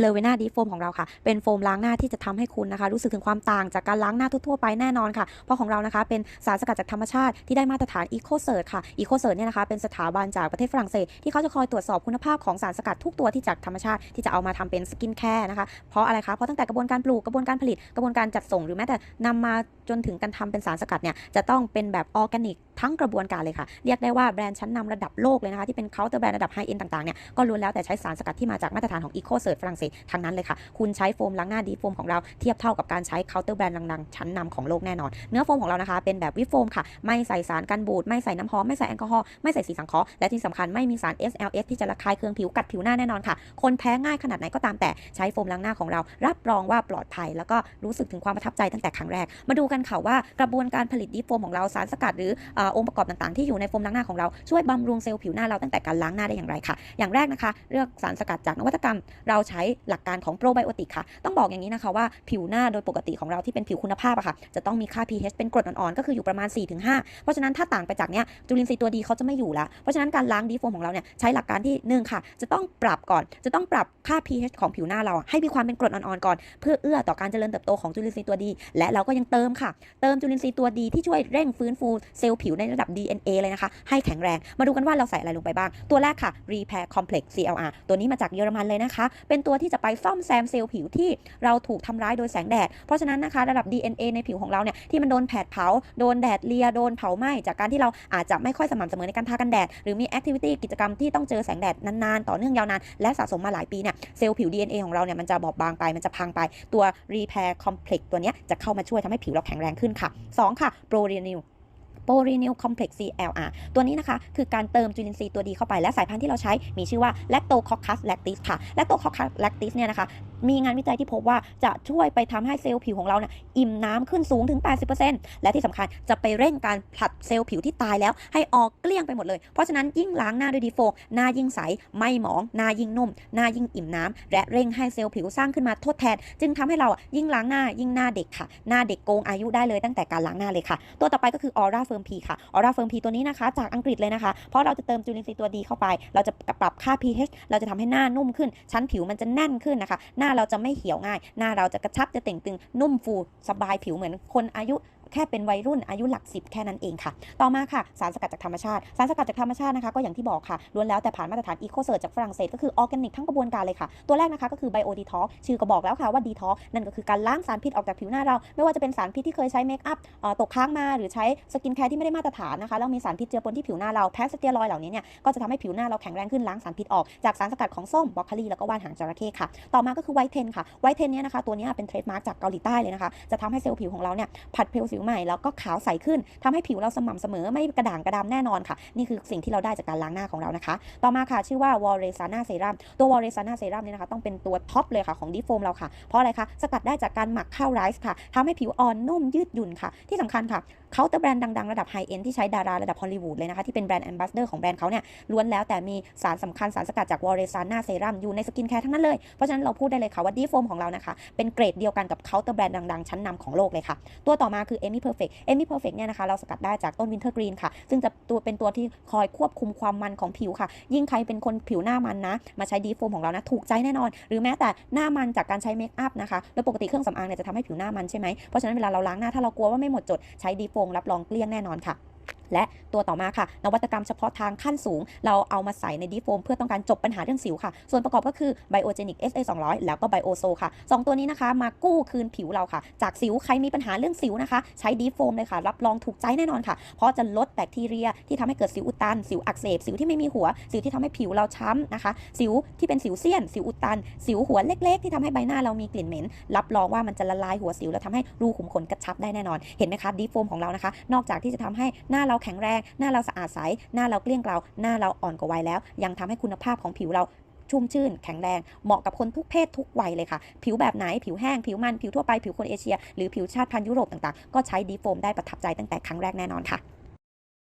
เลเวน่าดีโฟมของเราค่ะ เป็นโฟมล้างหน้าที่จะทำให้คุณนะคะ รู้สึกถึงความต่างจากการล้างหน้าทั่วๆไปแน่นอนค่ะ เพราะของเรานะคะเป็นสารสกัดจากธรรมชาติที่ได้มาตรฐาน Eco c e r t ค่ะ Eco c e r t เนี่ยนะคะเป็นสถาบันจากประเทศฝรั่งเศสที่เขาจะคอยตรวจสอบคุณภาพของสารสกัดทุกตัวที่จากธรรมชาติที่จะเอามาทำเป็นสกินแคร์นะคะเพราะอะไรคะเพราะตั้งแต่กระบวนการปลูกกระบวนการผลิตกระบวนการจัดส่งหรือแม้แต่นำมาจนถึงการทำเป็นสารสกัดเนี่ยจะต้องเป็นแบบออร์แกนิกทั้งกระบวนการเลยค่ะ เรียกได้ว่าแบรนด์ชั้นนำระดับโลกเลยนะคะที่เป็นเคาน์เตอร์แบรนด์ระดับไฮเอ็นต่างๆเนี่ยก็ล้วนแล้วแต่ใช้สารสกัดที่มาจากมาตรฐานของ Eco c e r t ฝรั่งเศสทั้งนั้นเลยค่ะ คุณใช้โฟมล้างหน้าดีโฟมของเราเทียบเท่ากับการใช้เคาน์เตอร์แบรนด์ดังๆชั้นนำของโลกแน่นอน เนื้อโฟมของเรานะคะเป็นแบบวิโฟมค่ะ ไม่ใส่สารกันบูดไม่ใส่น้ำหอมไม่ใส่แอลกอฮอล์ไม่ใส่สีสังเคราะห์และที่สำคัญไม่มีสาร SLS ที่จะระคายเคืองผิวกัดผิวหน้าแน่นอนค่ะ คนแพ้ง่ายขนาดไหนก็ตามแต่ใช้โฟมล้างหน้าของเรา รับรองว่าปลอดภัย แล้วก็รู้สึกถึงความประทับใจตั้งแต่ครั้งแรกมาดูกันค่ะว่ากระบวนการผลิตดีโฟมของเราสารสกัดหรือองค์ประกอบต่างๆที่อยู่ในโฟมล้างหน้าของเราช่วยบำรุงเซลล์ผิวหน้าเราตั้งแต่การล้างหน้าได้อย่างไรค่ะ อย่างแรกนะคะ เลือกสารสกัดจากนวัตกรรม เราใช้หลักการของโปรไบโอติกค่ะ ต้องบอกอย่างนี้นะคะว่าผิวหน้าโดยปกติของเราที่เป็นผิวคุณภาพอะค่ะ จะต้องมีค่า pH เป็นกรดอ่อนๆก็คืออยู่ประมาณ 4-5 เพราะฉะนั้นถ้าต่างไปจากเนี้ยจุลินทรีย์ตัวดีเขาจะไม่อยู่ละเพราะฉะนั้นการล้างดีโฟมของเราเนี่ยใช้หลักการที่หนึ่งค่ะ จะต้องปรับก่อน จะต้องปรับค่า pH ของผิวหน้าเราให้มีความเป็นกรดอ่อนๆก่อน เพื่อเอื้อต่อการเจริญเติบโตของจุลินทรีย์ตัวดี และเราก็ยังเติมค่ะเติมจุลินทรีย์ตัวดีที่ช่วยเร่งฟื้นฟูเซลล์ผิวในระดับ DNA เลยนะคะ ให้แข็งแรง มาดูกันว่าเราใส่อะไรลงไปบ้าง ตัวแรกค่ะ Repair Complex CLR ตัวนี้มาจากเยอรมันเลยนะคะ เป็นตัวที่จะไปซ่อมแซมเซลล์ผิวที่เราถูกทำร้ายโดยแสงแดด เพราะฉะนั้นนะคะระดับ DNA ในผิวของเราเนี่ยที่มันโดนแผดเผา โดนแดดเลีย โดนเผาไหม้จากการที่เราอาจจะไม่ค่อยสม่ำเสมอในการทากันแดด หรือมีแอคทิวิตี้กิจกรรมที่ต้องเจอแสงแดดนานๆ ต่อเนื่องยาวนาน และสะสมมาหลายปีเนี่ยเซลล์ผิว DNA ของเราเนี่ยมันจะบอบบางไป มันจะพังไป ตัว Repair Complex ตัวนี้จะเข้ามาช่วยทำให้ผิวเราแข็งแข็งแรงขึ้นค่ะ 2 ค่ะโปรเรนิว โปร e n e w Complex CLR ตัวนี้นะคะ คือการเติมจุลินทรีย์ตัวดีเข้าไปและสายพันธุ์ที่เราใช้มีชื่อว่า Lactococcus lactis ค่ะ Lactococcus lactis เนี่ยนะคะ มีงานวิจัยที่พบว่าจะช่วยไปทำให้เซลล์ผิวของเราเนี่ยอิ่มน้ำขึ้นสูงถึง 80%และที่สำคัญจะไปเร่งการผลัดเซลล์ผิวที่ตายแล้วให้ออกเกลี้ยงไปหมดเลย เพราะฉะนั้นยิ่งล้างหน้าด้วยดีโฟมหน้ายิ่งใส ไม่หมอง หน้ายิ่งนุ่ม หน้ายิ่งอิ่มน้ำและเร่งให้เซลล์ผิวสร้างขึ้นมาทดแทน จึงทำให้เราอะยิ่งล้างหน้ายิ่งหน้าเด็กค่ะ หน้าเด็กโกงอายุได้เลยตั้งแต่การล้างหน้าเลยค่ะ ตัวต่อไปก็คือ Aura Firm P ค่ะ Aura Firm P ตัวนี้นะคะ จากอังกฤษเลยนะคะ เพราะเราจะเติมจุลินทรีย์ตัวดีเข้าไป เราจะปรับค่า pH เราจะทำให้หน้านุ่มขึ้น ชั้นผิวมันจะแน่นขึ้นนะคะ หน้าเราจะไม่เหี่ยวง่าย หน้าเราจะกระชับจะเต่งตึงนุ่มฟูสบายผิวเหมือนคนอายุ แค่เป็นวัยรุ่นอายุหลักสิบแค่นั้นเองค่ะ ต่อมาค่ะ สารสกัดจากธรรมชาติ สารสกัดจากธรรมชาตินะคะก็อย่างที่บอกค่ะล้วนแล้วแต่ผ่านมาตรฐาน Eco c e r t จากฝรั่งเศสก็คือออร์แกนิกทั้งกระบวนการเลยค่ะ ตัวแรกนะคะก็คือ Bio Detox ชื่อก็บอกแล้วค่ะว่า Detox นั่นก็คือการล้างสารพิษออกจากผิวหน้าเรา ไม่ว่าจะเป็นสารพิษที่เคยใช้เมคอัพตกค้างมาหรือใช้สกินแคร์ที่ไม่ได้มาตรฐานนะคะแล้วมีสารพิษเจือปนที่ผิวหน้าเราแพ้สเตียรอยเหล่านี้เนี่ยก็จะทำให้ผิวหน้าเราแข็งแรงขึ้นล้างสารพิษออกจากสารสกัดของส้มบอกคลีแล้วก็ว่านหางจระเข้ค่ะ ต่อมาก็คือไวท์เทนค่ะไวท์เทนเนี่ยนะคะตัวนี้เป็นเทรดมาร์กจากเกาหลีใต้เลยนะคะจะทำให้เซลล์ผิวของเราเนี่ยผัดเพลสิวใหม่แล้วก็ขาวใสขึ้นทำให้ผิวเราสม่ำเสมอไม่กระด่างกระดำแน่นอนค่ะ นี่คือสิ่งที่เราได้จากการล้างหน้าของเรานะคะ ต่อมาค่ะชื่อว่าวอลเรซาน่าเซรั่มตัววอลเรซาน่าเซรั่มเนี่ยนะคะต้องเป็นตัวท็อปเลยค่ะของดีโฟมเราค่ะ เพราะอะไรคะสกัดได้จากการหมักข้าวไรซ์ค่ะทำให้ผิวอ่อนนุ่มยืดหยุ่นค่ะ ที่สำคัญค่ะเขาน์เตอร์แบรนด์ดังๆ ระดับไฮเอ็นที่ใช้ดาราระดับฮอลลีวูดเลยนะคะที่เป็นแบรนด์แอมบาสเดอร์ของแบรนด์เขาเนี่ยล้วนแล้วแต่มีสารสำคัญสารสกัดจากวอลเรซาน่าเซรั่มอยู่ในสกินแคร์ทั้งนั้นเลย เพราะฉะนั้นเราพูดได้เลยค่ะว่าดีโฟมของเรานะคะเป็นเกรดเดียวกันกับเคาน์เตอร์แบรนด์ดังๆ ชั้นนำของโลกเลยค่ะ ตัวต่อมาคือเอมี่เพอร์เฟกเอมี่เพอร์เฟกเนี่ยนะคะเราสกัดได้จากต้นวินเทอร์กรีนค่ะ ซึ่งจะตัวเป็นตัวที่คอยควบคุมความมันของผิวค่ะ ยิ่งใครเป็นคนผิวหน้ามันนะ มาใช้ดีโฟมของเรานะ ถูกใจแน่นอน หรือแม้แต่หน้ามันจากการใช้เมคอัพนะคะ แล้วปกติเครื่องสำอางเนี่ยจะทำให้ผิวหน้ามันใช่ไหมเพราะฉะนั้นเวลาเราล้างหน้าถ้าเรากลัวว่าไม่หมดจดใช้ดีโฟมรับรองเกลี้ยงแน่นอนค่ะ และตัวต่อมาค่ะ นวัตกรรมเฉพาะทางขั้นสูง เราเอามาใส่ในดีโฟมเพื่อต้องการจบปัญหาเรื่องสิวค่ะ ส่วนประกอบก็คือ Biogenic SA 200 แล้วก็ Bioso ค่ะ 2 ตัวนี้นะคะ มากู้คืนผิวเราค่ะ จากสิวใครมีปัญหาเรื่องสิวนะคะ ใช้ดีโฟมเลยค่ะ รับรองถูกใจแน่นอนค่ะ เพราะจะลดแบคทีเรียที่ทำให้เกิดสิวอุดตัน สิวอักเสบ สิวที่ไม่มีหัว สิวที่ทำให้ผิวเราช้ำนะคะ สิวที่เป็นสิวเซียน สิวอุดตัน สิวหัวเล็ก ๆ ที่ทำให้ใบหน้าเรามีกลิ่นเหม็น รับรองว่ามันจะละลายหัวสิวแล้วทำให้รูขุมขนกระชับได้แน่นอน เห็นไหมคะดีโฟมของเรานะคะ นอกจากที่จะทำให้หน้าเราราแข็งแรง หน้าเราสะอาดใส หน้าเราเกลี้ยงเกลาหน้าเราอ่อนกว่าวัยแล้ว ยังทำให้คุณภาพของผิวเราชุ่มชื่นแข็งแรง เหมาะกับคนทุกเพศทุกวัยเลยค่ะ ผิวแบบไหนผิวแห้ง ผิวมัน ผิวทั่วไป ผิวคนเอเชีย หรือผิวชาติพันธุ์ยุโรปต่างๆ ก็ใช้ดีโฟมได้ประทับใจตั้งแต่ครั้งแรกแน่นอนค่ะ